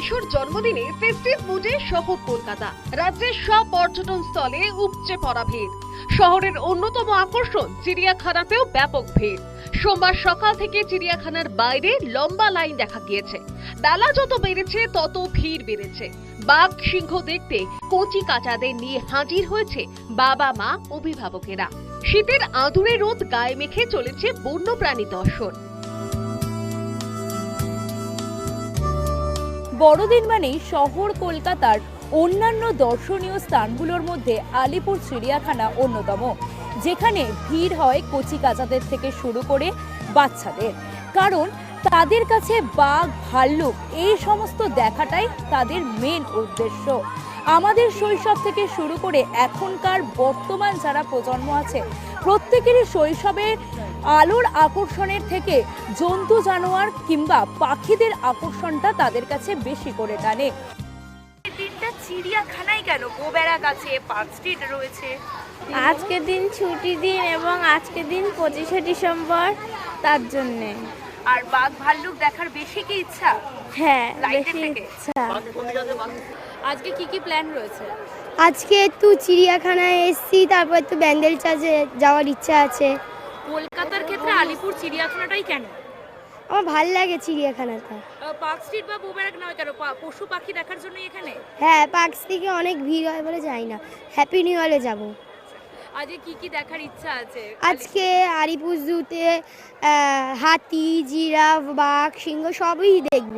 শিশুর জন্মদিনে ফেস্টিভ মুডে শহর কলকাতা। রাজ্যের সব পর্যটন স্থলে উপচে পড়া ভিড়। শহরের অন্যতম আকর্ষণ চিড়িয়াখানাতেও ব্যাপক ভিড়। সোমবার সকাল থেকে চিড়িয়াখানার বাইরে লম্বা লাইন দেখা গিয়েছে। বেলা যত বেড়েছে, তত ভিড় বেড়েছে। বাঘ সিংহ দেখতে কচি কাচাদের নিয়ে হাজির হয়েছে বাবা মা, অভিভাবকেরা। শীতের আদুরে রোদ গায়ে মেখে চলেছে বন্যপ্রাণী দর্শন। বড়দিন মানেই শহর, কলকাতার অন্যান্য দর্শনীয় স্থানগুলোর মধ্যে আলিপুর চিড়িয়াখানা অন্যতম, যেখানে ভিড় হয় কচি কাচাদের থেকে শুরু করে বাচ্চাদের। কারণ তাদের কাছে বাঘ, ভাল্লুক এই সমস্ত দেখাটাই তাদের মেন উদ্দেশ্য। আমাদের শৈশব থেকে শুরু করে এখনকার বর্তমান যারা প্রজন্ম আছে, প্রত্যেকেরই শৈশবের আলোর আকর্ষণের থেকে জন্তু জানোয়ার কিংবা পাখিদের আকর্ষণটা তাদের কাছে বেশি করে টানে। দিনটা চিড়িয়াখানায় কেন? গোবেরাক আছে পার্ক স্ট্রিট রয়েছে। আজকের দিন ছুটি দিন এবং আজকের দিন পঁচিশে ডিসেম্বর তার জন্যে। আর বাঘ ভাল্লুক দেখার বেশি কি ইচ্ছা? হ্যাঁ বেশি ইচ্ছা। আজকে কি কি প্ল্যান রয়েছে? আজকে একটু চিড়িয়াখানায় এসছি তারপর একটু ব্যান্ডেল চার্জে যাওয়ার ইচ্ছা আছে। কলকাতার ক্ষেত্রে আলিপুর চিড়িয়াখানাটাই কেন? আমার ভালো লাগে চিড়িয়াখানাটা। পার্ক স্ট্রিট বা বুবেরাক নয় কেন? পশু পাখি দেখার জন্য এখানে? হ্যাঁ পার্ক থেকে অনেক ভিড় হয় বলে যাই না। হ্যাপি নিউ ইয়ারে যাব। আজকে কি কি দেখার ইচ্ছা আছে? আজকে আলিপুর জুতে হাতি জিরাফ বাঘ সিংহ সবই দেখব।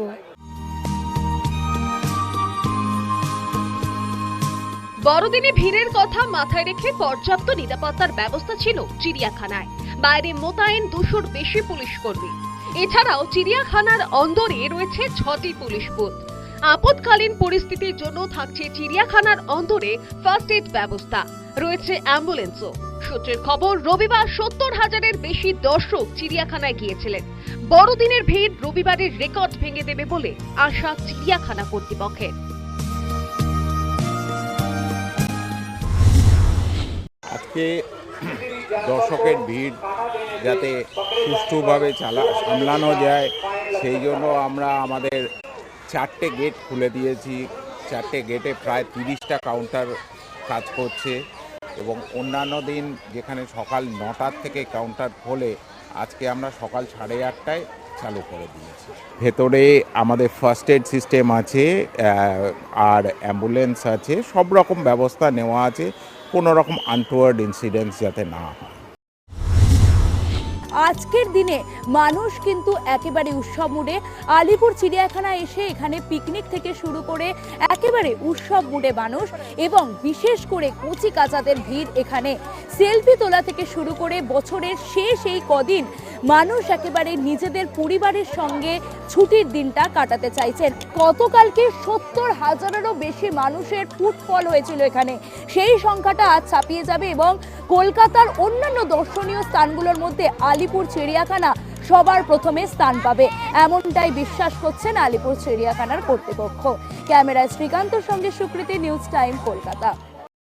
বড়দিনে ভিড়ের কথা মাথায় রেখে পর্যাপ্ত নিরাপত্তার ব্যবস্থা ছিল চিড়িয়াখানায়। বাইরে মোতায়েন দুশোর বেশি পুলিশ কর্মী। এছাড়াও চিড়িয়াখানার অন্দরে রয়েছে ছটি পুলিশ বুথ। আপদকালীন পরিস্থিতির জন্য থাকছে চিড়িয়াখানার অন্দরে ফার্স্ট এড ব্যবস্থা। রয়েছে অ্যাম্বুলেন্সও। সূত্রের খবর, রবিবার সত্তর হাজারের বেশি দর্শক চিড়িয়াখানায় গিয়েছিলেন। বড়দিনের ভিড় রবিবারের রেকর্ড ভেঙে দেবে বলে আশা চিড়িয়াখানা কর্তৃপক্ষের। আজকে দর্শকের ভিড় যাতে সুষ্ঠুভাবে চালা সামলানো যায়। সেই জন্য আমরা আমাদের চারটে গেট খুলে দিয়েছি। চারটে গেটে প্রায় তিরিশটা কাউন্টার কাজ করছে এবং অন্যান্য দিন যেখানে সকাল নটার থেকে কাউন্টার খোলে, আজকে আমরা সকাল সাড়ে আটটায় চালু করে দিয়েছি। ভেতরে আমাদের ফার্স্ট এড সিস্টেম আছে আর অ্যাম্বুলেন্স আছে। সব রকম ব্যবস্থা নেওয়া আছে। কোনো রকম আনটোয়ার্ড ইনসিডেন্টস যাতে না হয়। আজকের দিনে মানুষ কিন্তু একেবারে উৎসব মুডে। আলিপুর চিড়িয়াখানা এসে এখানে পিকনিক থেকে শুরু করে একেবারে উৎসব মুডে মানুষ এবং বিশেষ করে কচি কাচাদের ভিড় এখানে। সেলফি তোলা থেকে শুরু করে বছরের শেষ এই কদিন মানুষ একেবারে নিজেদের পরিবারের সঙ্গে ছুটির দিনটা কাটাতে চাইছেন। গতকালকে সত্তর হাজারেরও বেশি মানুষের ফুটফল হয়েছিল এখানে। সেই সংখ্যাটা আজ ছাপিয়ে যাবে এবং কলকাতার অন্যান্য দর্শনীয় স্থানগুলোর মধ্যে আলিপুর চিড়িয়াখানা সবার প্রথমে স্থান পাবে। এমনটাই বিশ্বাস করছেন আলিপুর চিড়িয়াখানার কর্তৃপক্ষ। ক্যামেরায় শ্রীকান্তর সঙ্গে সুকৃতি নিউজ টাইম কলকাতা।